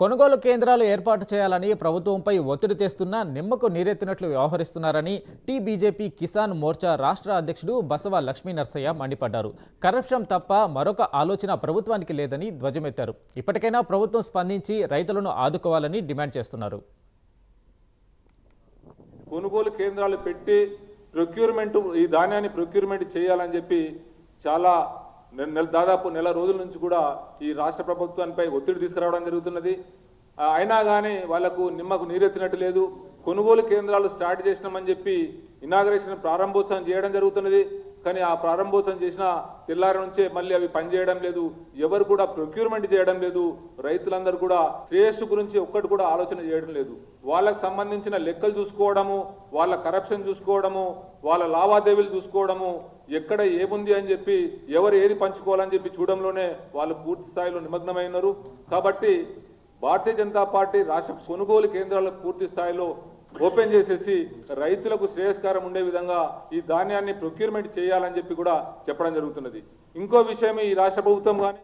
కొనుగోలు కేంద్రాలు ఏర్పాటు చేయాలని ప్రభుత్వంపై ఒత్తిడి తెస్తున్నా నిమ్మకు నీరెత్తినట్లు వ్యవహరిస్తున్నారని టీ బీజేపీ కిసాన్ మోర్చా రాష్ట్ర అధ్యక్షుడు బసవ లక్ష్మీ నర్సయ్య మండిపడ్డారు. కరప్షన్ తప్ప మరొక ఆలోచన ప్రభుత్వానికి లేదని ధ్వజమెత్తారు. ఇప్పటికైనా ప్రభుత్వం స్పందించి రైతులను ఆదుకోవాలని డిమాండ్ చేస్తున్నారు. కొనుగోలు కేంద్రాలు పెట్టి ప్రొక్యూర్మెంట్ ఈ ధాన్యాన్ని ప్రొక్యూర్మెంట్ చేయాలని చెప్పి చాలా నెల దాదాపు నెల రోజుల నుంచి కూడా ఈ రాష్ట్ర ప్రభుత్వానిపై ఒత్తిడి తీసుకురావడం జరుగుతున్నది. అయినా కానీ వాళ్ళకు నిమ్మకు నీరెత్తినట్టు లేదు. కొనుగోలు కేంద్రాలు స్టార్ట్ చేసినామని చెప్పి ఇనాగరేషన్ ప్రారంభోత్సవం చేయడం జరుగుతున్నది. కానీ ఆ ప్రారంభోత్సవం చేసిన తెల్లారి నుంచే మళ్ళీ అవి పనిచేయడం లేదు. ఎవరు కూడా ప్రొక్యూర్మెంట్ చేయడం లేదు. రైతులందరూ కూడా శ్రేయస్సు గురించి ఒక్కటి కూడా ఆలోచన చేయడం లేదు. వాళ్ళకు సంబంధించిన లెక్కలు చూసుకోవడము వాళ్ళ కరప్షన్ చూసుకోవడము వాళ్ళ లావాదేవీలు చూసుకోవడము ఎక్కడ ఏముంది అని చెప్పి ఎవరు ఏది పంచుకోవాలని చెప్పి చూడంలోనే వాళ్ళు పూర్తి స్థాయిలో నిమగ్నమై ఉన్నారు. కాబట్టి భారతీయ జనతా పార్టీ రాష్ట్ర కొనుగోలు కేంద్రాలకు పూర్తి స్థాయిలో ఓపెన్ చేసేసి రైతులకు శ్రేయస్కారం ఉండే విధంగా ఈ ధాన్యాన్ని ప్రొక్యూర్మెంట్ చేయాలని చెప్పి కూడా చెప్పడం జరుగుతున్నది. ఇంకో విషయం ఈ రాష్ట్ర ప్రభుత్వం కానీ